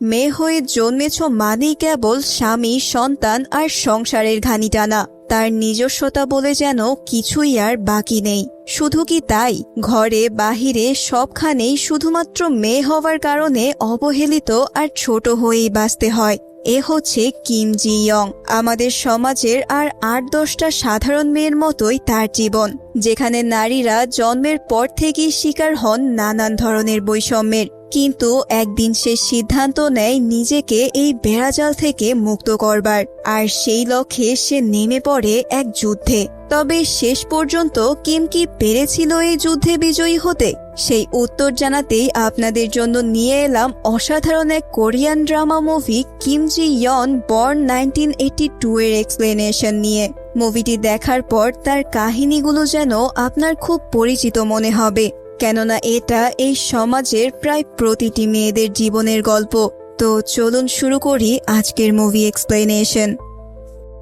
মেয়ে হয়ে জন্মেছ মানেই কেবল স্বামী, সন্তান আর সংসারের ঘানি টানা তার নিজস্বতা বলে যেন কিছুই আর বাকি নেই। শুধু কি তাই? ঘরে, বাহিরে সবখানেই শুধুমাত্র মেয়ে হওয়ার কারণে অবহেলিত আর ছোট হয়েই বাঁচতে হয়। এ হচ্ছে কিম জি ইয়ং। আমাদের সমাজের আর আট দশটা সাধারণ মেয়ের মতোই তার জীবন, যেখানে নারীরা জন্মের পর থেকেই শিকার হন নানান ধরনের বৈষম্যের। কিন্তু একদিন সে সিদ্ধান্ত নেয় নিজেকে এই বেড়াজাল থেকে মুক্ত করবার। আর সেই লক্ষ্যে সে নেমে পড়ে এক যুদ্ধে। তবে শেষ পর্যন্ত কিম কি পেরেছিল এই যুদ্ধে বিজয়ী হতে? সেই উত্তর জানাতেই আপনাদের জন্য নিয়ে এলাম অসাধারণ এক Korean drama movie Kim Ji Young born nineteen eighty two এর এক্সপ্লেনেশন নিয়ে। মুভিটি দেখার পর তার কাহিনীগুলো যেন আপনার খুব পরিচিত মনে হবে। কেননা এটা এই সমাজের প্রায় প্রতিটি মেয়েদের জীবনের গল্প। তো চলুন শুরু করি আজকের মুভি এক্সপ্লেনেশন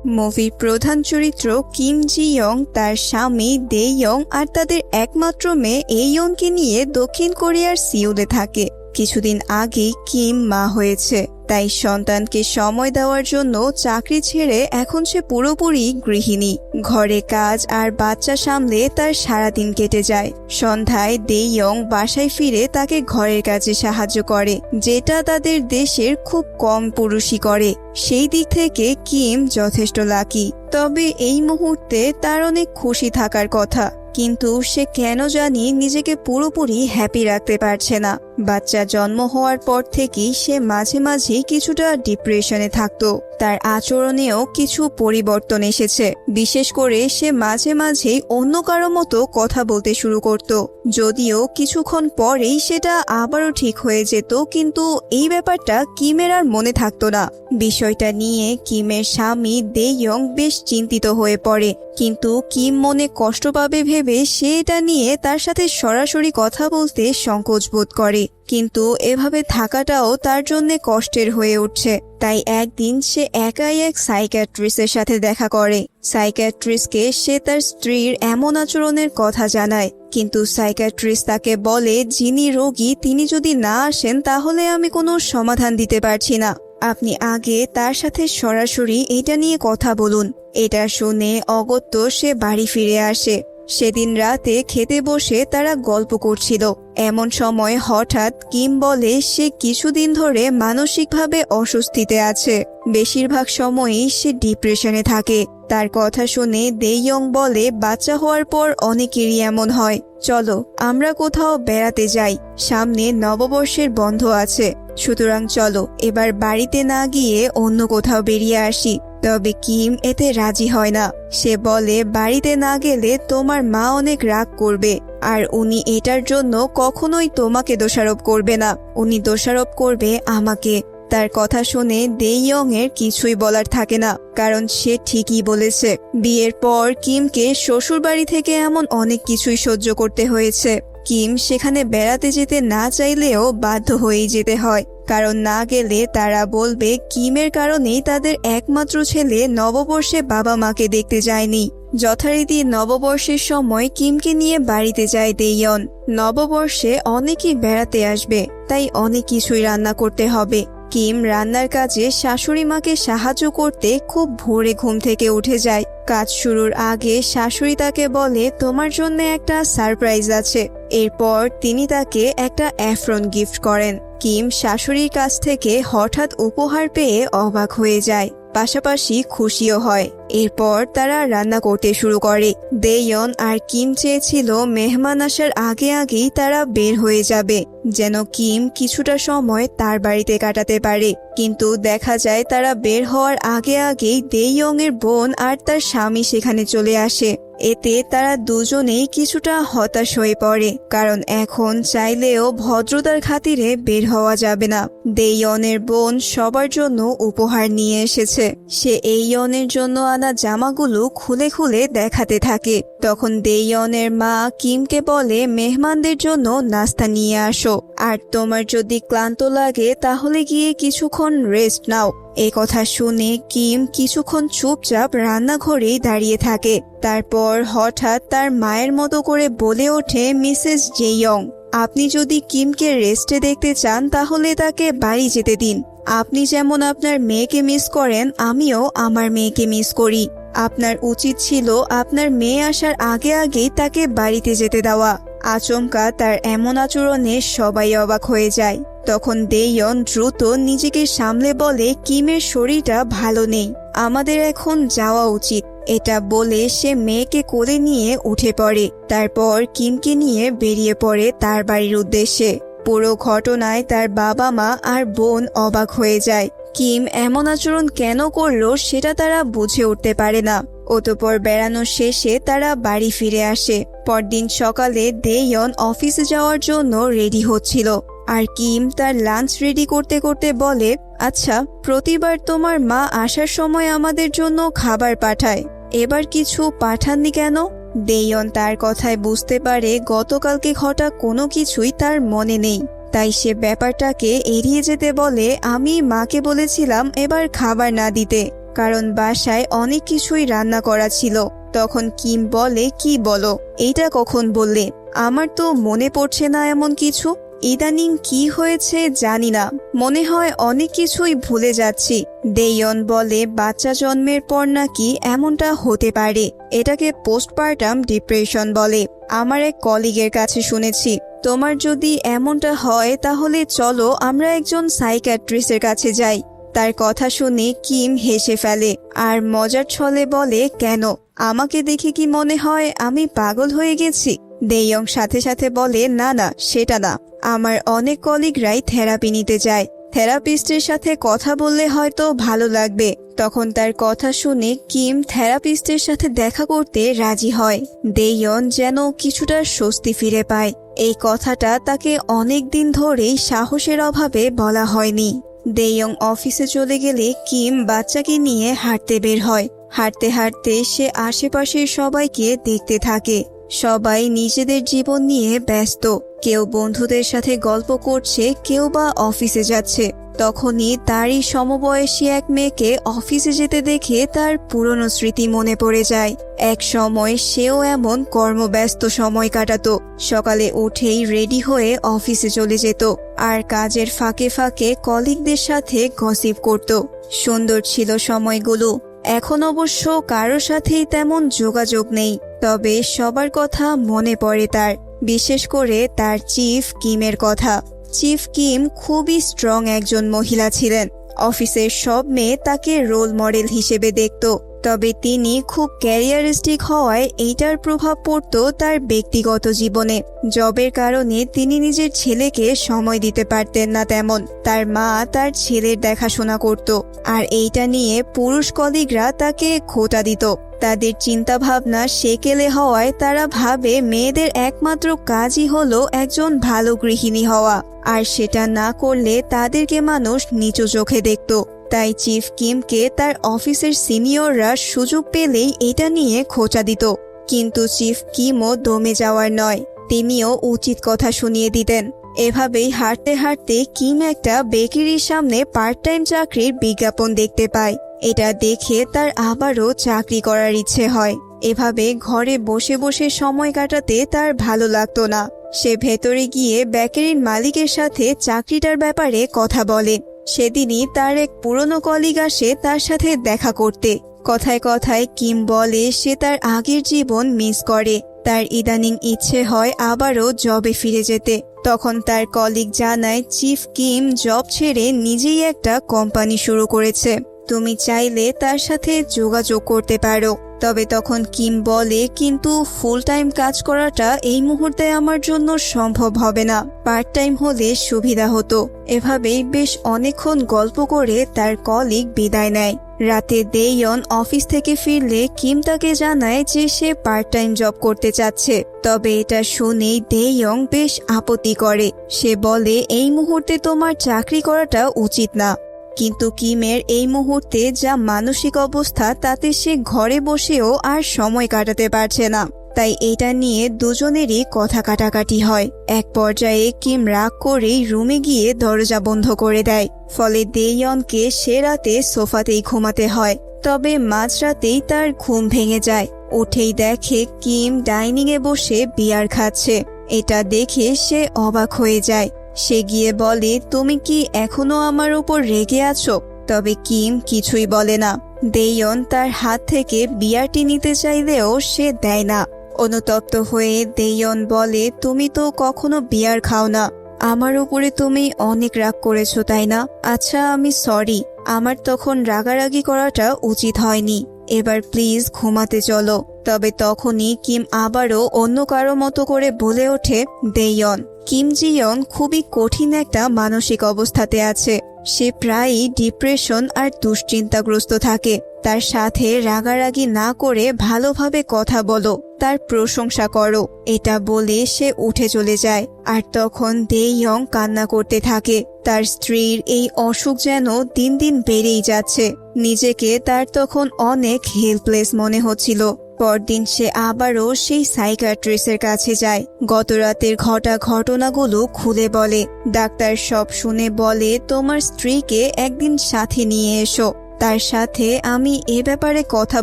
মুভির প্রধান চরিত্র কিম জি ইয়ং, তার স্বামী দে ইয়ং আর তাদের একমাত্র মেয়ে এই ইয়ংকে নিয়ে দক্ষিণ কোরিয়ার সিউলে থাকে। কিছুদিন আগেই কিম মা হয়েছে। তাই সন্তানকে সময় দেওয়ার জন্য চাকরি ছেড়ে এখন সে পুরোপুরি গৃহিণী। ঘরে কাজ আর বাচ্চা সামলে তার সারাদিন কেটে যায়। সন্ধ্যায় দে ইয়ং বাসায় ফিরে তাকে ঘরের কাজে সাহায্য করে, যেটা তাদের দেশের খুব কম পুরুষই করে। সেই দিক থেকে কিম যথেষ্ট লাকি। তবে এই মুহূর্তে তার অনেক খুশি থাকার কথা, কিন্তু সে কেন জানি নিজেকে পুরোপুরি হ্যাপি রাখতে পারছে না। বাচ্চা জন্ম হওয়ার পর থেকেই সে মাঝে মাঝে কিছুটা ডিপ্রেশনে থাকতো। তার আচরণেও কিছু পরিবর্তন এসেছে। বিশেষ করে সে মাঝে মাঝেই অন্য কারও মতো কথা বলতে শুরু করত। যদিও কিছুক্ষণ পরেই সেটা আবারও ঠিক হয়ে যেত, কিন্তু এই ব্যাপারটা কিমের আর মনে থাকতো না। বিষয়টা নিয়ে কিমের স্বামী দে ইয়ং বেশ চিন্তিত হয়ে পড়ে। কিন্তু কিম মনে কষ্ট পাবে ভেবে সে এটা নিয়ে তার সাথে সরাসরি কথা বলতে সংকোচ বোধ করে। কিন্তু এভাবে থাকাটাও তার জন্য কষ্টের হয়ে উঠছে। তাই একদিন সে একাই এক সাইক্যাট্রিস্টের সাথে দেখা করে। সাইক্যাট্রিস্টকে সে তার স্ত্রীর এমন আচরণের কথা জানায়। কিন্তু সাইক্যাট্রিস্ট তাকে বলে, যিনি রোগী, তিনি যদি না আসেন, তাহলে আমি কোনো সমাধান দিতে পারছি না। আপনি আগে তার সাথে সরাসরি এটা নিয়ে কথা বলুন। এটা শুনে অগত্য সে বাড়ি ফিরে আসে। সেদিন রাতে খেতে বসে তারা গল্প করছিল। এমন সময় হঠাৎ কিম বলে, সে কিছুদিন ধরে মানসিকভাবে অস্বস্তিতে আছে। বেশিরভাগ সময়ই সে ডিপ্রেশনে থাকে। তার কথা শুনে দেইয়ং বলে, বাচ্চা হওয়ার পর অনেকেরই এমন হয়। চলো, আমরা কোথাও বেড়াতে যাই। সামনে নববর্ষের বন্ধ আছে। সুতরাং চলো, এবার বাড়িতে না গিয়ে অন্য কোথাও বেরিয়ে আসি। তবে কিম এতে রাজি হয় না। সে বলে, বাড়িতে না গেলে তোমার মা অনেক রাগ করবে, আর উনি এটার জন্য কখনোই তোমাকে দোষারোপ করবে না। উনি দোষারোপ করবে আমাকে। তার কথা শুনে দেইয়ং এর কিছুই বলার থাকে না, কারণ সে ঠিকই বলেছে। বিয়ের পর কিমকে শ্বশুর বাড়ি থেকে এমন অনেক কিছুই সহ্য করতে হয়েছে। কিম সেখানে বেড়াতে যেতে না চাইলেও বাধ্য হয়েই যেতে হয়। কারণ না গেলে তারা বলবে, কিমের কারণেই তাদের একমাত্র ছেলে নববর্ষে বাবা মাকে দেখতে যায়নি। যথারীতি নববর্ষের সময় কিমকে নিয়ে বাড়িতে যায় দেইয়ন। নববর্ষে অনেকেই বেড়াতে আসবে, তাই অনেক কিছুই রান্না করতে হবে। কিম রান্নার কাজে শাশুড়ি মাকে সাহায্য করতে খুব ভোরে ঘুম থেকে উঠে যায়। কাজ শুরুর আগে শাশুড়ি তাকে বলে, তোমার জন্য একটা সারপ্রাইজ আছে। এরপর তিনি তাকে একটা অ্যাফ্রন গিফট করেন। কিম শাশুড়ির কাছ থেকে হঠাৎ উপহার পেয়ে অবাক হয়ে যায়, পাশাপাশি খুশিও হয়। এরপর তারা রান্না করতে শুরু করে। দেয়ন আর কিম চেয়েছিল মেহমান আসার আগে আগেই তারা বের হয়ে যাবে, যেন কিম কিছুটা সময় তার বাড়িতে কাটাতে পারে। কিন্তু দেখা যায় তারা বের হওয়ার আগে আগেই দেইয়ং এর বোন আর তার স্বামী সেখানে চলে আসে। এতে তারা দুজনেই কিছুটা হতাশ হয়ে পড়ে, কারণ এখন চাইলেও ভদ্রতার খাতিরে বের হওয়া যাবে না। দেইয়নের বোন সবার জন্য উপহার নিয়ে এসেছে। সে এই ইয়নের জন্য আনা জামাগুলো খুলে খুলে দেখাতে থাকে। তখন দেইয়নের মা কিমকে বলে, মেহমানদের জন্য নাস্তা নিয়ে আসো। আর তোমার যদি ক্লান্ত লাগে, তাহলে গিয়ে কিছুক্ষণ রেস্ট নাও। এ কথা শুনে কিম কিছুক্ষণ চুপচাপ রান্নাঘরেই দাঁড়িয়ে থাকে। তারপর হঠাৎ তার মায়ের মতো করে বলে ওঠে মিসেস জেইয়ং, আপনি যদি কিমকে রেস্টে দেখতে চান, তাহলে তাকে বাড়ি যেতে দিন। আপনি যেমন আপনার মেয়েকে মিস করেন, আমিও আমার মেয়েকে মিস করি। আপনার উচিত ছিল আপনার মেয়ে আসার আগে আগেই তাকে বাড়িতে যেতে দেওয়া। আচমকা তার এমন আচরণে সবাই অবাক হয়ে যায়। তখন দেইয়ন দ্রুত নিজেকে সামলে বলে, কিমের শরীরটা ভালো নেই, আমাদের এখন যাওয়া উচিত। এটা বলে সে মেয়েকে কোলে নিয়ে উঠে পড়ে। তারপর কিমকে নিয়ে বেরিয়ে পড়ে তার বাড়ির উদ্দেশ্যে। পুরো ঘটনায় তার বাবা মা আর বোন অবাক হয়ে যায়। কিম এমন আচরণ কেন করল সেটা তারা বুঝে উঠতে পারে না। অতপর বেড়ানো শেষে তারা বাড়ি ফিরে আসে। পরদিন সকালে দেয়ন অফিসে যাওয়ার জন্য রেডি হচ্ছিল। আর কিম তার লাঞ্চ রেডি করতে করতে বলে আচ্ছা প্রতিবার তোমার মা আসার সময় আমাদের জন্য খাবার পাঠায়। এবার কিছু পাঠাননি কেন? দেয়ন তার কথায় বুঝতে পারে গতকালকে ঘটা কোনো কিছুই তার মনে নেই। তাই সে ব্যাপারটাকে এড়িয়ে যেতে বলে, আমি মাকে বলেছিলাম এবার খাবার না দিতে, কারণ বাসায় অনেক কিছুই রান্না করা ছিল। তখন কিম বলে, কি বলো? এইটা কখন বললে? আমার তো মনে পড়ছে না এমন কিছু। ইদানিং কি হয়েছে জানি না। মনে হয় অনেক কিছুই ভুলে যাচ্ছি। দেয়ন বলে, বাচ্চা জন্মের পর নাকি এমনটা হতে পারে? এটাকে পোস্টপার্টাম ডিপ্রেশন বলে। আমার এক কলিগের কাছে শুনেছি তোমার যদি এমনটা হয়, তাহলে চলো আমরা একজন সাইক্যাট্রিস্টের কাছে যাই। তার কথা শুনে কিম হেসে ফেলে আর মজার ছলে বলে, কেন? আমাকে দেখে কি মনে হয় আমি পাগল হয়ে গেছি? দেয়ং সাথে সাথে বলে, না না, সেটা না। আমার অনেক কলিগরাই থেরাপি নিতে যায়। থেরাপিস্টের সাথে কথা বললে হয়তো ভালো লাগবে। তখন তার কথা শুনে কিম থেরাপিস্টের সাথে দেখা করতে রাজি হয়। দেয়ন যেন কিছুটা স্বস্তি ফিরে পায়। এই কথাটা তাকে অনেক দিন ধরেই সাহসের অভাবে বলা হয়নি। দেয়ং অফিসে চলে গেলে কিম বাচ্চাকে নিয়ে হাঁটতে বের হয়। হাঁটতে হাঁটতে সে আশেপাশের সবাইকে দেখতে থাকে। সবাই নিজেদের জীবন নিয়ে ব্যস্ত। কেউ বন্ধুদের সাথে গল্প করছে, কেউ বা অফিসে যাচ্ছে। তখনই তারই সমবয়সী এক মেয়েকে অফিসে যেতে দেখে তার পুরনো স্মৃতি মনে পড়ে যায়। এক সময় সেও এমন কর্মব্যস্ত সময় কাটাতো, সকালে উঠেই রেডি হয়ে অফিসে চলে যেত আর কাজের ফাঁকে ফাঁকে কলিগদের সাথে গসিপ করত। সুন্দর ছিল সময়গুলো, এখন অবশ্য কারও সাথেই তেমন যোগাযোগ নেই, তবে সবার কথা মনে পড়ে তার। বিশেষ করে তার চিফ কিমের কথা। চিফ কিম খুবই স্ট্রং একজন মহিলা ছিলেন। অফিসের সব মেয়ে তাকে রোল মডেল হিসেবে দেখত। তবে তিনি খুব ক্যারিয়ারিস্টিক হওয়ায় এইটার প্রভাব পড়ত তার ব্যক্তিগত জীবনে। জবের কারণে তিনি নিজের ছেলেকে সময় দিতে পারতেন না তেমন। তার মা তার ছেলের দেখাশোনা করত আর এইটা নিয়ে পুরুষ কলিগরা তাকে খোটা দিত। তাদের চিন্তাভাবনা সেকেলে হওয়ায় তারা ভাবে মেয়েদের একমাত্র কাজই হলো একজন ভালো গৃহিণী হওয়া। আর সেটা না করলে তাদেরকে মানুষ নিচু চোখে দেখত। তাই চিফ কিমকে তার অফিসের সিনিয়ররা সুযোগ পেলেই এটা নিয়ে খোঁচা দিত। কিন্তু চিফ কিমও দমে যাওয়ার নয়। তিনিও উচিত কথা শুনিয়ে দিতেন। এভাবেই হাঁটতে হাঁটতে কিম একটা বেকারির সামনে পার্ট টাইম চাকরির বিজ্ঞাপন দেখতে পায়। এটা দেখে তার আবারও চাকরি করার ইচ্ছে হয়। এভাবে ঘরে বসে বসে সময় কাটাতে তার ভালো লাগতো না। সে ভেতরে গিয়ে বেকারির মালিকের সাথে চাকরিটার ব্যাপারে কথা বলে। সেদিনই তার এক পুরনো কলিগ আসে তার সাথে দেখা করতে। কথায় কথায় কিম বলে সে তার আগের জীবন মিস করে। তার ইদানিং ইচ্ছে হয় আবারও জবে ফিরে যেতে। তখন তার কলিগ জানায়, চিফ কিম জব ছেড়ে নিজেই একটা কোম্পানি শুরু করেছে। তুমি চাইলে তার সাথে যোগাযোগ করতে পারো। তবে তখন কিম বলে, কিন্তু ফুল টাইম কাজ করাটা এই মুহূর্তে আমার জন্য সম্ভব হবে না। পার্ট টাইম হলে সুবিধা হতো। এভাবেই বেশ অনেকক্ষণ গল্প করে তার কলিগ বিদায় নেয়। রাতে দেয়ন অফিস থেকে ফিরলে কিম তাকে জানায় যে সে পার্ট টাইম জব করতে চাচ্ছে। তবে এটা শুনেই দেয়ং বেশ আপত্তি করে। সে বলে, এই মুহূর্তে তোমার চাকরি করাটা উচিত না। কিন্তু কিমের এই মুহূর্তে যা মানসিক অবস্থা, তাতে সে ঘরে বসেও আর সময় কাটাতে পারছে না। তাই এটা নিয়ে দুজনেরই কথা কাটাকাটি হয়। এক পর্যায়ে কিম রাগ করেই রুমে গিয়ে দরজা বন্ধ করে দেয়। ফলে দেয়নকে সে রাতে সোফাতেই ঘুমাতে হয়। তবে মাঝরাতেই তার ঘুম ভেঙে যায়। উঠেই দেখে কিম ডাইনিংয়ে বসে বিয়ার খাচ্ছে। এটা দেখে সে অবাক হয়ে যায়। সে গিয়ে বলে, তুমি কি এখনও আমার উপর রেগে আছো? তবে কিম কিছুই বলে না। দেয়ন তার হাত থেকে বিয়ারটি নিতে চাইলেও সে দেয় না। অনুতপ্ত হয়ে দেয়ন বলে, তুমি তো কখনো বিয়ার খাও না। আমার উপরে তুমি অনেক রাগ করেছ, তাই না? আচ্ছা আমি সরি। আমার তখন রাগারাগি করাটা উচিত হয়নি। এবার প্লিজ ঘুমাতে চলো। তবে তখনই কিম আবারও অন্য কারও মতো করে বলে ওঠে, দেয়ন। কিম জিয়ন খুবই কঠিন একটা মানসিক অবস্থাতে আছে। সে প্রায়ই ডিপ্রেশন আর দুশ্চিন্তাগ্রস্ত থাকে। তার সাথে রাগারাগি না করে ভালোভাবে কথা বলো, তার প্রশংসা করো, এটা বলে সে উঠে চলে যায়। আর তখন দে ইয়ং কান্না করতে থাকে। তার স্ত্রীর এই অসুখ যেন দিন দিন বেড়েই যাচ্ছে। নিজেকে তার তখন অনেক হেল্পলেস মনে হচ্ছিল। পরদিন সে আবারও সেই সাইকাট্রিস্টের কাছে যায়। গত রাতের ঘটা ঘটনাগুলো খুলে বলে, ডাক্তার সব শুনে বলে তোমার স্ত্রীকে একদিন সাথে নিয়ে এসো। তার সাথে আমি এ ব্যাপারে কথা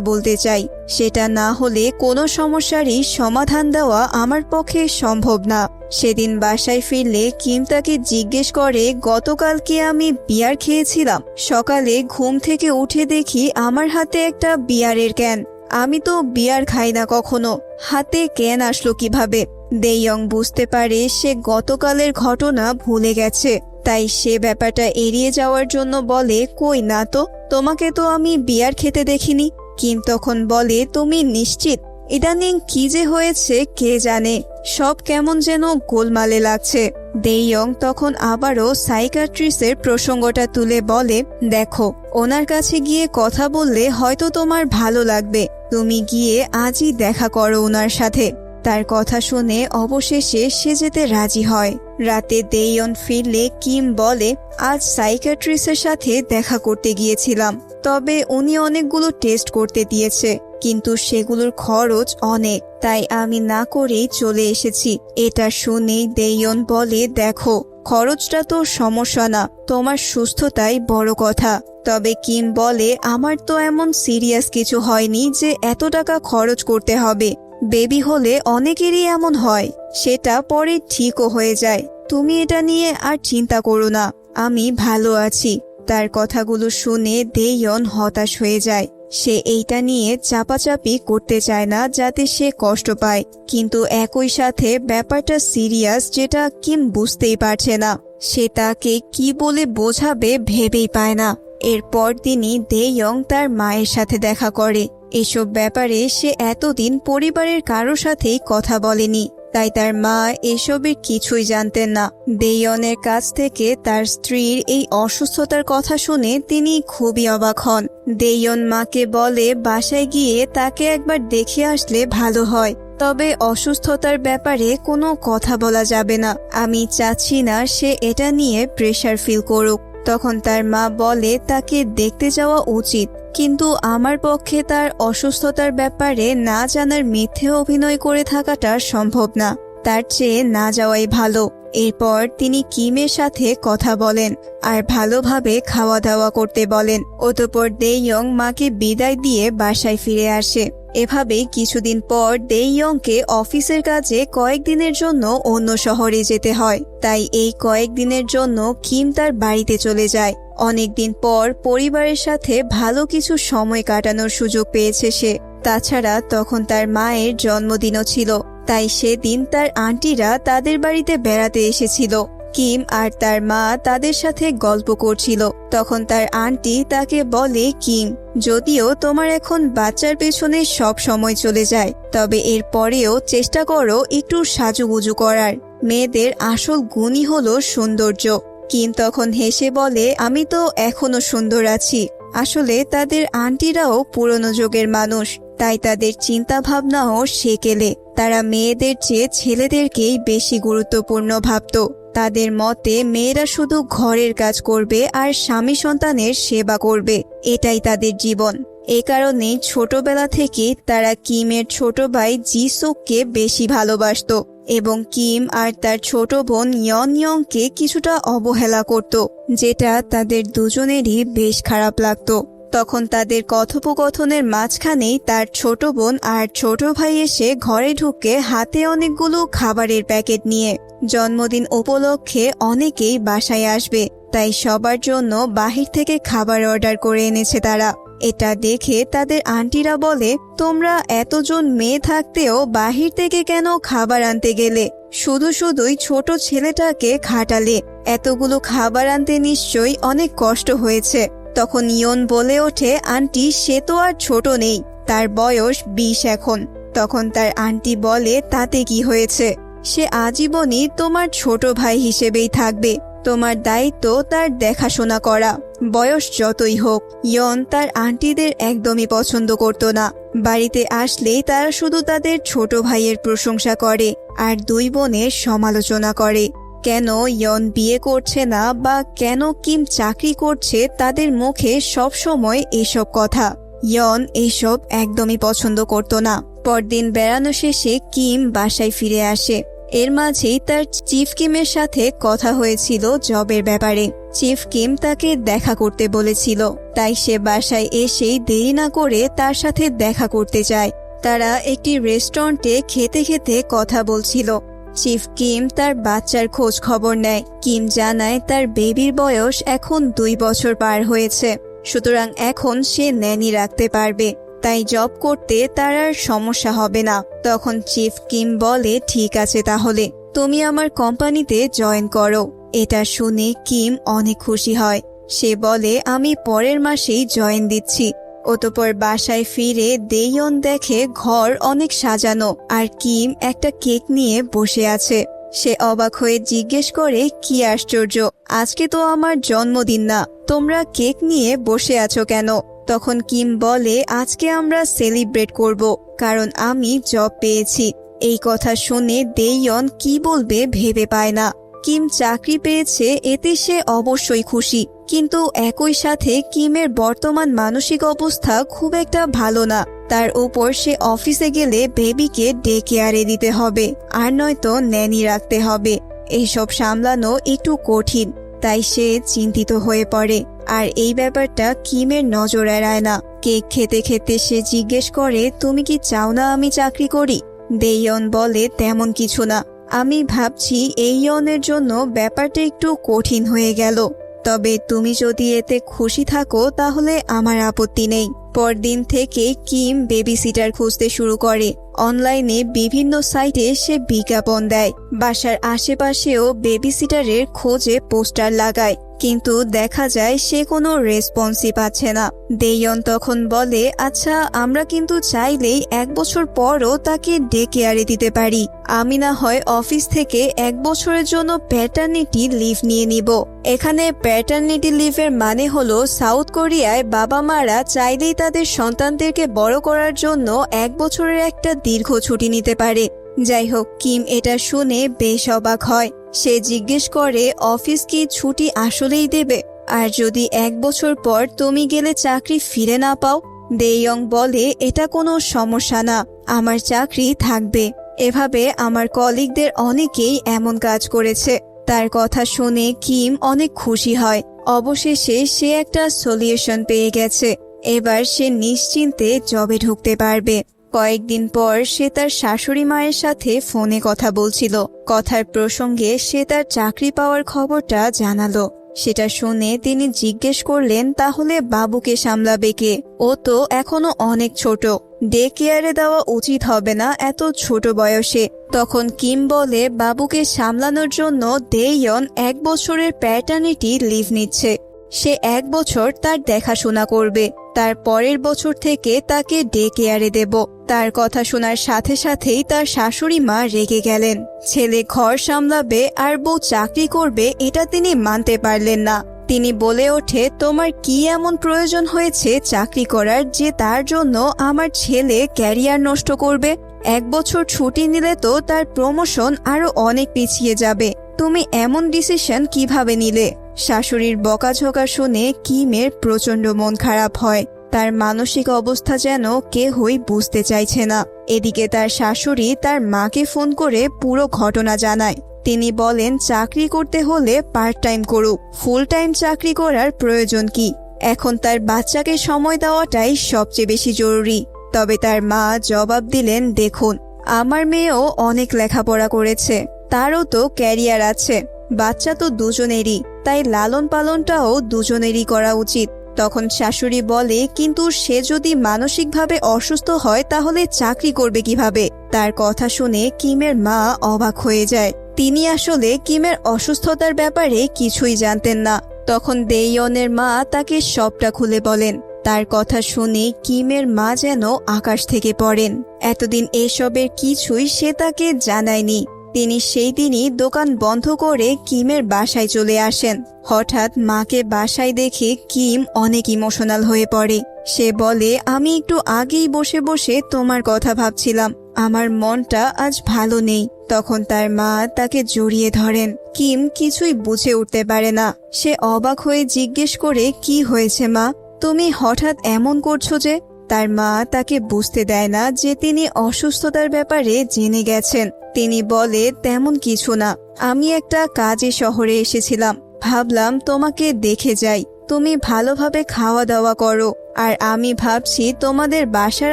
বলতে চাই। সেটা না হলে কোনো সমস্যারই সমাধান দেওয়া আমার পক্ষে সম্ভব না। সেদিন বাসায় ফিরলে কিম তাকে জিজ্ঞেস করে গতকাল কি আমি বিয়ার খেয়েছিলাম। সকালে ঘুম থেকে উঠে দেখি আমার হাতে একটা বিয়ারের ক্যান। আমি তো বিয়ার খাই না কখনো। হাতে ক্যান আসলো কীভাবে? দেইয়ং বুঝতে পারে সে গতকালের ঘটনা ভুলে গেছে। তাই সে ব্যাপারটা এড়িয়ে যাওয়ার জন্য বলে, কই না তো, তোমাকে তো আমি বিয়ার খেতে দেখিনি। কিম তখন বলে, তুমি নিশ্চিত ইদানিং কি যে হয়েছে কে জানে, সব কেমন যেন গোলমালে লাগছে। দেইয়ং তখন আবারও সাইকাট্রিসের প্রসঙ্গটা তুলে বলে, দেখো, ওনার কাছে গিয়ে কথা বললে হয়তো তোমার ভালো লাগবে। তুমি গিয়ে আজই দেখা করো ওনার সাথে। তার কথা শুনে অবশেষে সে যেতে রাজি হয়। রাতে দেইয়ন ফিরলে কিম বলে, আজ সাইকাট্রিসের সাথে দেখা করতে গিয়েছিলাম, তবে উনি অনেকগুলো টেস্ট করতে দিয়েছে। কিন্তু সেগুলোর খরচ অনেক, তাই আমি না করেই চলে এসেছি। এটা শুনেই দেইয়ন বলে, দেখো, খরচটা তো সমস্যা না, তোমার সুস্থতাই বড় কথা। তবে কিম বলে, আমার তো এমন সিরিয়াস কিছু হয়নি যে এত টাকা খরচ করতে হবে। বেবি হলে অনেকেরই এমন হয়, সেটা পরে ঠিকও হয়ে যায়। তুমি এটা নিয়ে আর চিন্তা করো না, আমি ভালো আছি। তার কথাগুলো শুনে দেয়ন হতাশ হয়ে যায়। সে এইটা নিয়ে চাপাচাপি করতে চায় না যাতে সে কষ্ট পায়। কিন্তু একই সাথে ব্যাপারটা সিরিয়াস যেটা কিম বুঝতেই পারছে না। সে তাকে কি বলে বোঝাবে ভেবেই পায় না। এরপর তিনি দেয়ং তার মায়ের সাথে দেখা করে। এসব ব্যাপারে সে এতদিন পরিবারের কারও সাথেই কথা বলেনি। তাই তার মা এসবের কিছুই জানতেন না। দেয়নের কাছ থেকে তার স্ত্রীর এই অসুস্থতার কথা শুনে তিনি খুবই অবাক হন। দেয়ন মাকে বলে, বাসায় গিয়ে তাকে একবার দেখে আসলে ভালো হয়। তবে অসুস্থতার ব্যাপারে কোনো কথা বলা যাবে না। আমি চাচ্ছি না সে এটা নিয়ে প্রেশার ফিল করুক। তখন তার মা বলে, তাকে দেখতে যাওয়া উচিত। কিন্তু আমার পক্ষে তার অসুস্থতার ব্যাপারে না জানার মিথ্যে অভিনয় করে থাকাটা সম্ভব না। তার চেয়ে না যাওয়াই ভালো। এরপর তিনি কিমের সাথে কথা বলেন আর ভালোভাবে খাওয়া দাওয়া করতে বলেন। অতপর দেইয়ং মাকে বিদায় দিয়ে বাসায় ফিরে আসে। এভাবেই কিছুদিন পর দেইয়ংকে অফিসের কাজে কয়েকদিনের জন্য অন্য শহরে যেতে হয়। তাই এই কয়েকদিনের জন্য কিম তার বাড়িতে চলে যায়। অনেকদিন পর পরিবারের সাথে ভালো কিছু সময় কাটানোর সুযোগ পেয়েছে সে। তাছাড়া তখন তার মায়ের জন্মদিনও ছিল, তাই সেদিন তার আন্টিরা তাদের বাড়িতে বেড়াতে এসেছিল। কিম আর তার মা তাদের সাথে গল্প করছিল। তখন তার আন্টি তাকে বলে, কিম, যদিও তোমার এখন বাচ্চার পেছনে সব সময় চলে যায়, তবে এর পরেও চেষ্টা করো একটু সাজুগুজু করার। মেয়েদের আসল গুণই হলো সৌন্দর্য। কিম তখন হেসে বলে, আমি তো এখনও সুন্দর আছি। আসলে তাদের আন্টিরাও পুরনো যুগের মানুষ, তাই তাদের চিন্তা ভাবনাও সেকেলে। তারা মেয়েদের চেয়ে ছেলেদেরকেই বেশি গুরুত্বপূর্ণ ভাবত। তাদের মতে, মেয়েরা শুধু ঘরের কাজ করবে আর স্বামী সন্তানের সেবা করবে। এটাই তাদের জীবন। এ কারণে ছোটবেলা থেকে তারা কিমের ছোট ভাই জিসুককে বেশি ভালোবাসত। এবং কিম আর তার ছোট বোন ইয়ন ইয়ংকে কিছুটা অবহেলা করত, যেটা তাদের দুজনেরই বেশ খারাপ লাগতো। তখন তাদের কথোপকথনের মাঝখানেই তার ছোট বোন আর ছোট ভাই এসে ঘরে ঢুকে হাতে অনেকগুলো খাবারের প্যাকেট নিয়ে, জন্মদিন উপলক্ষে অনেকেই বাসায় আসবে, তাই সবার জন্য বাহির থেকে খাবার অর্ডার করে এনেছে তারা। এটা দেখে তাদের আন্টিরা বলে, তোমরা এতজন মেয়ে থাকতেও বাহির থেকে কেন খাবার আনতে গেলে? শুধু শুধুই ছোট ছেলেটাকে খাটালে। এতগুলো খাবার আনতে নিশ্চয়ই অনেক কষ্ট হয়েছে। তখন ইয়ন বলে ওঠে, আন্টি, সে তো আর ছোট নেই। তার বয়স বিশ এখন। তখন তার আন্টি বলে, তাতে কি হয়েছে? সে আজীবনই তোমার ছোট ভাই হিসেবেই থাকবে। তোমার দায়িত্ব তার দেখাশোনা করা। বয়স যতই হোক, ইয়ন তার আন্টিদের একদমই পছন্দ করত না। বাড়িতে আসলেই তারা শুধু তাদের ছোট ভাইয়ের প্রশংসা করে আর দুই বোনের সমালোচনা করে। কেন ইয়ন বিয়ে করছে না বা কেন কিম চাকরি করছে তাদের মুখে সবসময় এসব কথা। ইয়ন এইসব একদমই পছন্দ করত না। পরদিন বেড়ানো শেষে কিম বাসায় ফিরে আসে। এর মাঝেই তার চিফ কিমের সাথে কথা হয়েছিল জবের ব্যাপারে। চিফ কিম তাকে দেখা করতে বলেছিল, তাই সে বাসায় এসেই দেরি না করে তার সাথে দেখা করতে যায়। তারা একটি রেস্টুরেন্টে খেতে খেতে কথা বলছিল। চিফ কিম তার বাচ্চার খোঁজ খবর নেয়। কিম জানায় তার বেবির বয়স এখন দুই বছর পার হয়েছে, সুতরাং এখন সে ন্যানি রাখতে পারবে। তাই জব করতে তার আর সমস্যা হবে না। তখন চিফ কিম বলে, ঠিক আছে তাহলে, তুমি আমার কোম্পানিতে জয়েন করো। এটা শুনে কিম অনেক খুশি হয়। সে বলে, আমি পরের মাসেই জয়েন দিচ্ছি। অতপর বাসায় ফিরে দেইয়ন দেখে ঘর অনেক সাজানো আর কিম একটা কেক নিয়ে বসে আছে। সে অবাক হয়ে জিজ্ঞেস করে, কি আশ্চর্য, আজকে তো আমার জন্মদিন না, তোমরা কেক নিয়ে বসে আছো কেন? তখন কিম বলে, আজকে আমরা সেলিব্রেট করব, কারণ আমি জব পেয়েছি। এই কথা শুনে দেইয়ন কি বলবে ভেবে পায় না। কিম চাকরি পেয়েছে, এতে সে অবশ্যই খুশি, কিন্তু একই সাথে কিমের বর্তমান মানসিক অবস্থা খুব একটা ভালো না। তার উপর সে অফিসে গেলে বেবিকে ডে কেয়ারে দিতে হবে, আর নয়তো ন্যানি রাখতে হবে। এইসব সামলানো একটু কঠিন, তাই সে চিন্তিত হয়ে পড়ে। আর এই ব্যাপারটা কিমের নজর এড়ায় না। কেক খেতে খেতে সে জিজ্ঞেস করে, তুমি কি চাও না আমি চাকরি করি? দেইয়ন বলে, তেমন কিছু না। আমি ভাবছি এই ইয়নের জন্য ব্যাপারটা একটু কঠিন হয়ে গেল। তবে তুমি যদি এতে খুশি থাকো, তাহলে আমার আপত্তি নেই। পরদিন থেকে কিম বেবি সিটার খুঁজতে শুরু করে। অনলাইনে বিভিন্ন সাইটে সে বিজ্ঞাপন দেয়। বাসার আশেপাশেও বেবি সিটারের খোঁজে পোস্টার লাগায়। কিন্তু দেখা যায় সে কোনো রেসপন্সই পাচ্ছে না। দেয়ন তখন বলে আচ্ছা আমরা কিন্তু চাইলেই এক বছর পরও তাকে ডে কেয়ারে দিতে পারি। আমি না হয় অফিস থেকে এক বছরের জন্য প্যাটার্নিটি লিভ নিয়ে নিব। এখানে প্যাটার্নিটি লিভের মানে হলো সাউথ কোরিয়ায় বাবা মারা চাইলেই তাদের সন্তানদেরকে বড় করার জন্য এক বছরের একটা দীর্ঘ ছুটি নিতে পারে। যাই হোক কিম এটা শুনে বেশ অবাক হয়। সে জিজ্ঞেস করে, অফিস কি ছুটি আসলেই দেবে? আর যদি এক বছর পর তুমি গেলে চাকরি ফিরে না পাও? দেয়ং বলে, এটা কোনো সমস্যা না। আমার চাকরি থাকবে। এভাবে আমার কলিগদের অনেকেই এমন কাজ করেছে। তার কথা শুনে কিম অনেক খুশি হয়। অবশেষে সে একটা সলিউশন পেয়ে গেছে। এবার সে নিশ্চিন্তে জবে ঢুকতে পারবে। কয়েকদিন পর সে তার শাশুড়ি মায়ের সাথে ফোনে কথা বলছিল। কথার প্রসঙ্গে সে তার চাকরি পাওয়ার খবরটা জানালো। সেটা শুনে তিনি জিজ্ঞেস করলেন, তাহলে বাবুকে সামলাবে কে? ও তো এখনও অনেক ছোট। ডে কেয়ারে দেওয়া উচিত হবে না এত ছোট বয়সে। তখন কিম বলে, বাবুকে সামলানোর জন্য দেইয়ন এক বছরের প্যাটার্নিটি লিভ নিচ্ছে। সে এক বছর তার দেখাশোনা করবে। তার পরের বছর থেকে তাকে ডে কেয়ারে দেব। তার কথা শোনার সাথে সাথেই তার শাশুড়ি মা রেগে গেলেন। ছেলে ঘর সামলাবে আর বউ চাকরি করবে এটা তিনি মানতে পারলেন না। তিনি বলে ওঠে, তোমার কি এমন প্রয়োজন হয়েছে চাকরি করার যে তার জন্য আমার ছেলে ক্যারিয়ার নষ্ট করবে? এক বছর ছুটি নিলে তো তার প্রমোশন আরও অনেক পিছিয়ে যাবে। তুমি এমন ডিসিশন কীভাবে নিলে? শাশুড়ির বকাঝকা শুনে কিমের প্রচণ্ড মন খারাপ হয়। তার মানসিক অবস্থা যেন কেহই বুঝতে চাইছে না। এদিকে তার শাশুড়ি তার মাকে ফোন করে পুরো ঘটনা জানায়। তিনি বলেন, চাকরি করতে হলে পার্ট টাইম করুক ফুল টাইম চাকরি করার প্রয়োজন কি? এখন তার বাচ্চাকে সময় দেওয়াটাই সবচেয়ে বেশি জরুরি। তবে তার মা জবাব দিলেন, দেখুন, আমার মেয়েও অনেক লেখাপড়া করেছে। তারও তো ক্যারিয়ার আছে। বাচ্চা তো দুজনেরই, তাই লালন পালনটাও দুজনেরই করা উচিত। তখন শাশুড়ি বলে, কিন্তু সে যদি মানসিকভাবে অসুস্থ হয়, তাহলে চাকরি করবে কীভাবে? তার কথা শুনে কিমের মা অবাক হয়ে যায়। তিনি আসলে কিমের অসুস্থতার ব্যাপারে কিছুই জানতেন না। তখন দেইয়নের মা তাকে সবটা খুলে বলেন। তার কথা শুনে কিমের মা যেন আকাশ থেকে পড়েন। এতদিন এসবের কিছুই সে তাকে জানায়নি। তিনি সেই দিনই দোকান বন্ধ করে কিমের বাসায় চলে আসেন। হঠাৎ মাকে বাসায় দেখে কিম অনেক ইমোশনাল হয়ে পড়ে। সে বলে, আমি একটু আগেই বসে বসে তোমার কথা ভাবছিলাম। আমার মনটা আজ ভালো নেই। তখন তার মা তাকে জড়িয়ে ধরেন। কিম কিছুই বুঝে উঠতে পারে না। সে অবাক হয়ে জিজ্ঞেস করে, কি হয়েছে মা? তুমি হঠাৎ এমন করছ যে? তার মা তাকে বুঝতে দেয় না যে তিনি অসুস্থতার ব্যাপারে জেনে গেছেন। তিনি বলে, তেমন কিছু না। আমি একটা কাজে শহরে এসেছিলাম। ভাবলাম, তোমাকে দেখে যাই। তুমি ভালোভাবে খাওয়া দাওয়া করো। আর আমি ভাবছি, তোমাদের বাসার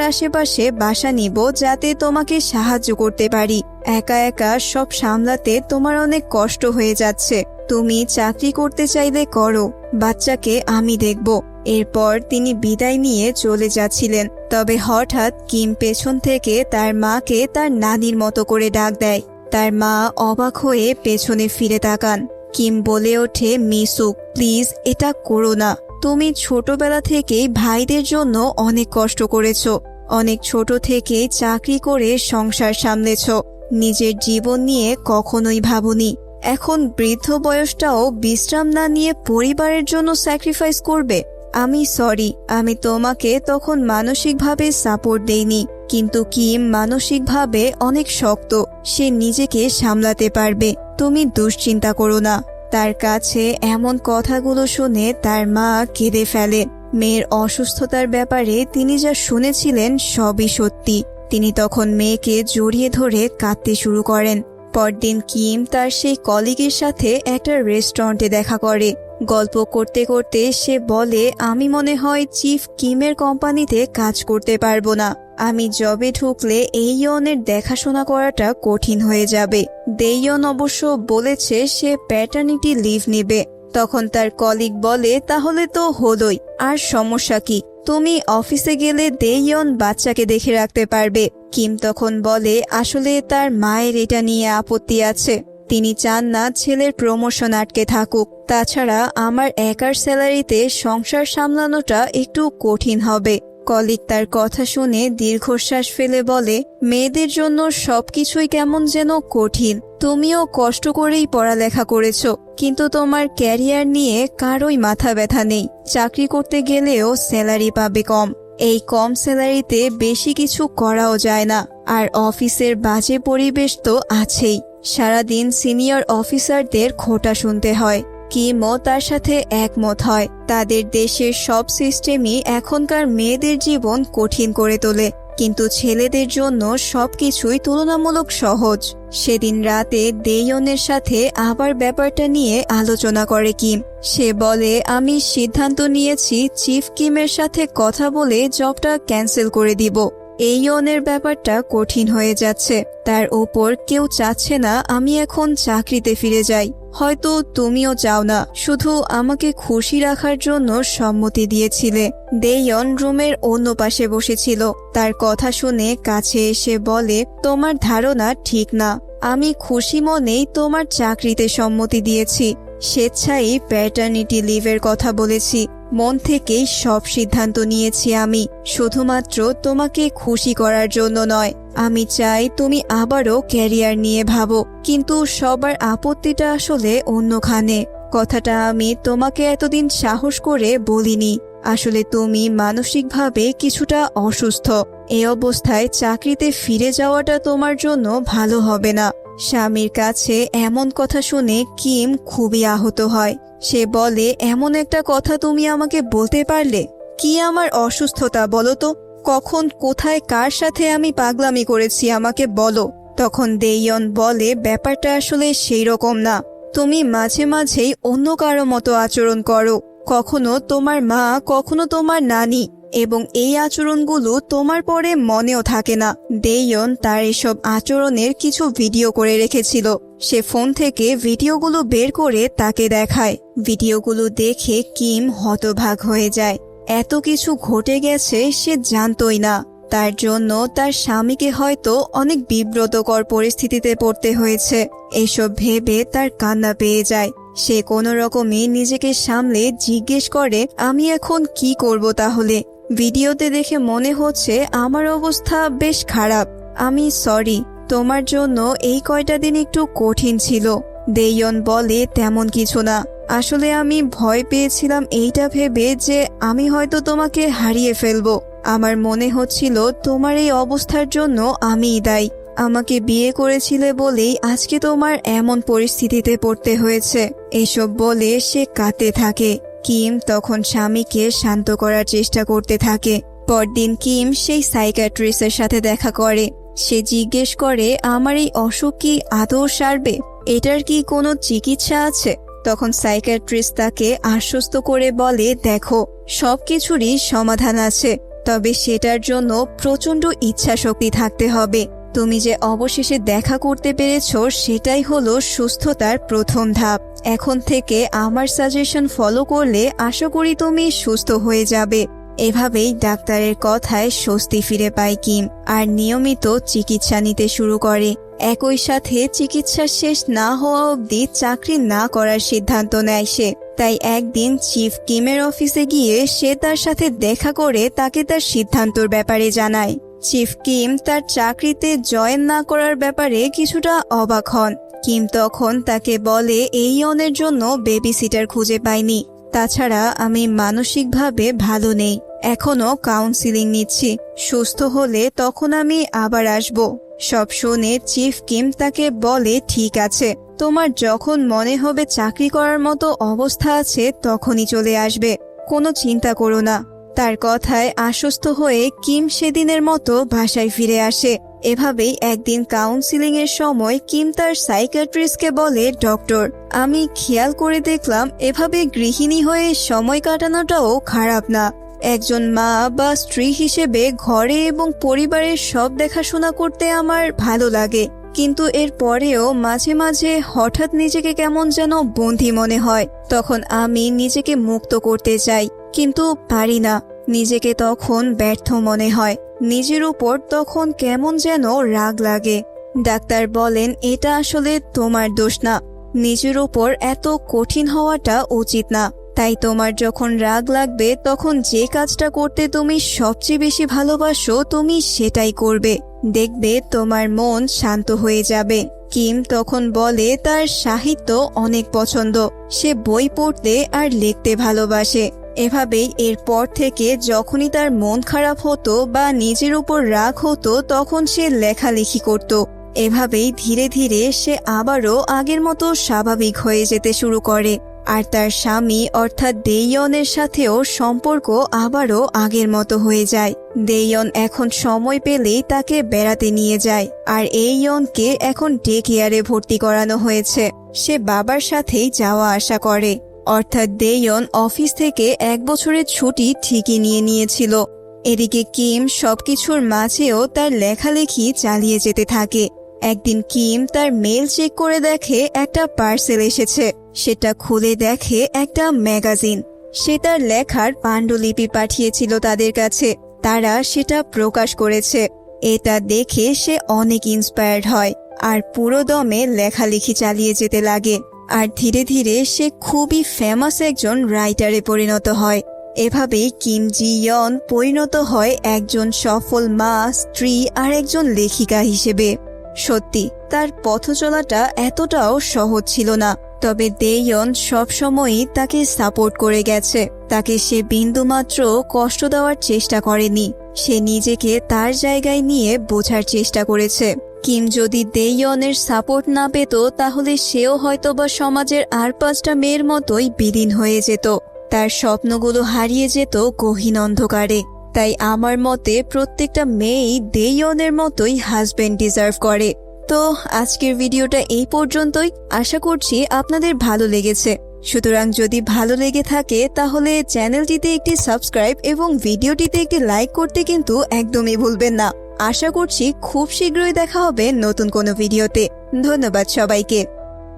আশেপাশে বাসা নিব যাতে তোমাকে সাহায্য করতে পারি। একা একা সব সামলাতে তোমার অনেক কষ্ট হয়ে যাচ্ছে। তুমি চাকরি করতে চাইলে করো। বাচ্চাকে আমি দেখব। এরপর তিনি বিদায় নিয়ে চলে যাচ্ছিলেন। তবে হঠাৎ কিম পেছন থেকে তার মাকে তার নানির মতো করে ডাক দেয়। তার মা অবাক হয়ে পেছনে ফিরে তাকান। কিম বলে ওঠে মিসুক প্লিজ এটা করো না। তুমি ছোটবেলা থেকেই ভাইদের জন্য অনেক কষ্ট করেছ। অনেক ছোট থেকে চাকরি করে সংসার সামলেছ। নিজের জীবন নিয়ে কখনোই ভাবনি। এখন বৃদ্ধ বয়সটাও বিশ্রাম না নিয়ে পরিবারের জন্য স্যাক্রিফাইস করবে। আমি সরি, আমি তোমাকে তখন মানসিকভাবে সাপোর্ট দেইনি, কিন্তু কিম মানসিকভাবে অনেক শক্ত, সে নিজেকে সামলাতে পারবে, তুমি দুশ্চিন্তা করো না। তার কাছে এমন কথাগুলো শুনে তার মা কেঁদে ফেলে। মেয়ের অসুস্থতার ব্যাপারে তিনি যা শুনেছিলেন সবই সত্যি। তিনি তখন মেয়েকে জড়িয়ে ধরে কাঁদতে শুরু করেন। পরদিন কিম তার সেই কলিগের সাথে একটা রেস্টুরেন্টে দেখা করে। গল্প করতে করতে সে বলে, আমি মনে হয় চিফ কিমের কোম্পানিতে কাজ করতে পারব না। আমি জবে ঢুকলে এই ইয়নের দেখাশোনা করাটা কঠিন হয়ে যাবে। দেইয়ন অবশ্য বলেছে সে প্যাটার্নিটি লিভ নেবে। তখন তার কলিগ বলে, তাহলে তো হলোই। আর সমস্যা কি? তুমি অফিসে গেলে দেইয়ন বাচ্চাকে দেখে রাখতে পারবে। কিম তখন বলে, আসলে তার মায়ের এটা নিয়ে আপত্তি আছে। তিনি চান না ছেলের প্রমোশন আটকে থাকুক। তাছাড়া আমার একার স্যালারিতে সংসার সামলানোটা একটু কঠিন হবে। কলিক তার কথা শুনে দীর্ঘশ্বাস ফেলে বলে, মেয়েদের জন্য সবকিছুই কেমন যেন কঠিন। তুমিও কষ্ট করেই পড়ালেখা করেছ, কিন্তু তোমার ক্যারিয়ার নিয়ে কারোই মাথা ব্যথা নেই। চাকরি করতে গেলেও স্যালারি পাবে কম। এই কম স্যালারিতে বেশি কিছু করাও যায় না। আর অফিসের বাজে পরিবেশ তো আছেই। সারাদিন সিনিয়র অফিসারদের খোটা শুনতে হয় কিমও তার সাথে একমত হয়। তাদের দেশের সব সিস্টেমই এখনকার মেয়েদের জীবন কঠিন করে তোলে, কিন্তু ছেলেদের জন্য সবকিছুই তুলনামূলক সহজ। সেদিন রাতে দেয়নের সাথে আবার ব্যাপারটা নিয়ে আলোচনা করে কিম। সে বলে, আমি সিদ্ধান্ত নিয়েছি, চিফ কিমের সাথে কথা বলে জবটা ক্যান্সেল করে দিব। এই ইয়নের ব্যাপারটা কঠিন হয়ে যাচ্ছে। তার ওপর কেউ চাচ্ছে না আমি এখন চাকরিতে ফিরে যাই। হয়তো তুমিও চাও না, শুধু আমাকে খুশি রাখার জন্য সম্মতি দিয়েছিলে। দেয়ন রুমের অন্য পাশে বসেছিল। তার কথা শুনে কাছে এসে বলে, তোমার ধারণা ঠিক না। আমি খুশি মনেই তোমার চাকরিতে সম্মতি দিয়েছি। স্বেচ্ছায় প্যাটার্নিটি লিভের কথা বলেছি। মন থেকেই সব সিদ্ধান্ত নিয়েছি আমি। শুধুমাত্র তোমাকে খুশি করার জন্য নয়, আমি চাই তুমি আবারও ক্যারিয়ার নিয়ে ভাবো। কিন্তু সবার আপত্তিটা আসলে অন্যখানে। কথাটা আমি তোমাকে এতদিন সাহস করে বলিনি। আসলে তুমি মানসিকভাবে কিছুটা অসুস্থ। এ অবস্থায় চাকরিতে ফিরে যাওয়াটা তোমার জন্য ভালো হবে না। স্বামীর কাছে এমন কথা শুনে কিম খুবই আহত হয়। সে বলে, এমন একটা কথা তুমি আমাকে বলতে পারলে? কি আমার অসুস্থতা বলো তো? কখন, কোথায়, কার সাথে আমি পাগলামি করেছি আমাকে বলো? তখন দেইয়ন বলে, ব্যাপারটা আসলে সেই রকম না। তুমি মাঝে মাঝেই অন্য কারও মতো আচরণ করো। কখনো তোমার মা, কখনো তোমার নানি। এবং এই আচরণগুলো তোমার পরে মনেও থাকে না। দেইয়ন তার এসব আচরণের কিছু ভিডিও করে রেখেছিল। সে ফোন থেকে ভিডিওগুলো বের করে তাকে দেখায়। ভিডিওগুলো দেখে কিম হতভাগ হয়ে যায়। এত কিছু ঘটে গেছে সে জানতই না। তার জন্য তার স্বামীকে হয়তো অনেক বিব্রতকর পরিস্থিতিতে পড়তে হয়েছে। এসব ভেবে তার কান্না পেয়ে যায়। সে কোনো রকমে নিজেকে সামলে জিজ্ঞেস করে, আমি এখন কি করব তাহলে? ভিডিওতে দেখে মনে হচ্ছে আমার অবস্থা বেশ খারাপ। আমি সরি, তোমার জন্য এই কয়টা দিন একটু কঠিন ছিল। দেইয়ন বলে তেমন কিছু না। আসলে আমি ভয় পেয়েছিলাম এইটা ভেবে যে আমি হয়তো তোমাকে হারিয়ে ফেলব। আমার মনে হচ্ছিল তোমার এই অবস্থার জন্য আমিই দায়ী। আমাকে বিয়ে করেছিলে বলেই আজকে তোমার এমন পরিস্থিতিতে পড়তে হয়েছে। এসব বলে সে কাঁদতে থাকে। কিম তখন স্বামীকে শান্ত করার চেষ্টা করতে থাকে। পরদিন কিম সেই সাইকাট্রিস্টের সাথে দেখা করে। সে জিজ্ঞেস করে, আমার এই অসুখ কি আদৌ সারবে? এটার কি কোনো চিকিৎসা আছে? তখন সাইকাট্রিস্ট তাকে আশ্বস্ত করে বলে, দেখো, সবকিছুরই সমাধান আছে, তবে সেটার জন্য প্রচণ্ড ইচ্ছা শক্তি থাকতে হবে। তুমি যে অবশেষে দেখা করতে পেরেছ, সেটাই হলো সুস্থতার প্রথম ধাপ। এখন থেকে আমার সাজেশন ফলো করলে আশা করি তুমি সুস্থ হয়ে যাবে। এভাবেই ডাক্তারের কথায় স্বস্তি ফিরে পায় কিম, আর নিয়মিত চিকিৎসা নিতে শুরু করে। একই সাথে চিকিৎসা শেষ না হওয়া অবধি চাকরি না করার সিদ্ধান্ত নেয় সে। তাই একদিন চিফ কিমের অফিসে গিয়ে সে তার সাথে দেখা করে তাকে তার সিদ্ধান্তর ব্যাপারে জানায়। চিফ কিম তার চাকরিতে জয়েন না করার ব্যাপারে কিছুটা অবাক হন। কিম তখন তাকে বলে, এই অনের জন্য বেবি সিটার খুঁজে পাইনি। তাছাড়া আমি মানসিকভাবে ভালো নেই। এখনও কাউন্সিলিং নিচ্ছি। সুস্থ হলে তখন আমি আবার আসব। সব শুনে চিফ কিম তাকে বলে, ঠিক আছে। তোমার যখন মনে হবে চাকরি করার মতো অবস্থা আছে, তখনই চলে আসবে। কোনো চিন্তা করো না। তার কথায় আশ্বস্ত হয়ে কিম সেদিনের মতো বাসায় ফিরে আসে। এভাবেই একদিন কাউন্সিলিং এর সময় কিম তার সাইকিয়াট্রিস্টকে বলে, ডক্টর, আমি খেয়াল করে দেখলাম, এভাবে গৃহিণী হয়ে সময় কাটানোটাও খারাপ না। একজন মা বা স্ত্রী হিসেবে ঘরে এবং পরিবারের সব দেখাশোনা করতে আমার ভালো লাগে। কিন্তু এর পরেও মাঝে মাঝে হঠাৎ নিজেকে কেমন যেন বন্দি মনে হয়। তখন আমি নিজেকে মুক্ত করতে চাই, কিন্তু পারি না। নিজেকে তখন ব্যর্থ মনে হয়। নিজের উপর তখন কেমন যেন রাগ লাগে। ডাক্তার বলেন, এটা আসলে তোমার দোষ না। নিজের উপর এত কঠিন হওয়াটা উচিত না। তাই তোমার যখন রাগ লাগবে, তখন যে কাজটা করতে তুমি সবচেয়ে বেশি ভালোবাসো, তুমি সেটাই করবে। দেখবে তোমার মন শান্ত হয়ে যাবে। কিম তখন বলে, তার সাহিত্য অনেক পছন্দ। সে বই পড়তে আর লিখতে ভালোবাসে। এভাবেই এরপর থেকে যখনই তার মন খারাপ হতো বা নিজের উপর রাগ হতো, তখন সে লেখালেখি করত। এভাবেই ধীরে ধীরে সে আবারও আগের মতো স্বাভাবিক হয়ে যেতে শুরু করে। আর তার স্বামী, অর্থাৎ দেইয়নের সাথেও সম্পর্ক আবারও আগের মতো হয়ে যায়। দেইয়ন এখন সময় পেলেই তাকে বেড়াতে নিয়ে যায়। আর এই ইয়নকে এখন ডে কেয়ারে ভর্তি করানো হয়েছে। সে বাবার সাথেই যাওয়া আসা করে। অর্থাৎ দেয়ন অফিস থেকে এক বছরের ছুটি ঠিকই নিয়ে নিয়েছিল। এদিকে কিম সবকিছুর মাঝেও তার লেখালেখি চালিয়ে যেতে থাকে। একদিন কিম তার মেল চেক করে দেখে একটা পার্সেল এসেছে। সেটা খুলে দেখে একটা ম্যাগাজিন। সে তার লেখার পাণ্ডুলিপি পাঠিয়েছিল তাদের কাছে। তারা সেটা প্রকাশ করেছে। এটা দেখে সে অনেক ইন্সপায়ার্ড হয়। আর পুরো দমে লেখালেখি চালিয়ে যেতে লাগে। আর ধীরে ধীরে সে খুবই ফেমাস একজন রাইটারে পরিণত হয়। এভাবেই কিম জি ইয়ন পরিণত হয় একজন সফল মা, স্ত্রী আর একজন লেখিকা হিসেবে। সত্যি, তার পথ চলাটা এতটাও সহজ ছিল না, তবে দেয়ন সবসময়ই তাকে সাপোর্ট করে গেছে। তাকে সে বিন্দুমাত্র কষ্ট দেওয়ার চেষ্টা করেনি, সে নিজেকে তার জায়গায় নিয়ে বোঝার চেষ্টা করেছে। কিম যদি দেইয়নের সাপোর্ট না পেত, তাহলে সেও হয়তোবা সমাজের আর পাঁচটা মেয়ের মতোই বিলীন হয়ে যেত। তার স্বপ্নগুলো হারিয়ে যেত গহীন অন্ধকারে। তাই আমার মতে প্রত্যেকটা মেয়েই দেইয়নের মতোই হাজবেন্ড ডিজার্ভ করে। তো, আজকের ভিডিওটা এই পর্যন্তই। আশা করছি আপনাদের ভালো লেগেছে। সুতরাং যদি ভালো লেগে থাকে, তাহলে চ্যানেলটিতে একটি সাবস্ক্রাইব এবং ভিডিওটিতে একটি লাইক করতে কিন্তু একদমই ভুলবেন না। আশা করছি খুব শীঘ্রই দেখা হবে নতুন কোনো ভিডিওতে। ধন্যবাদ সবাইকে।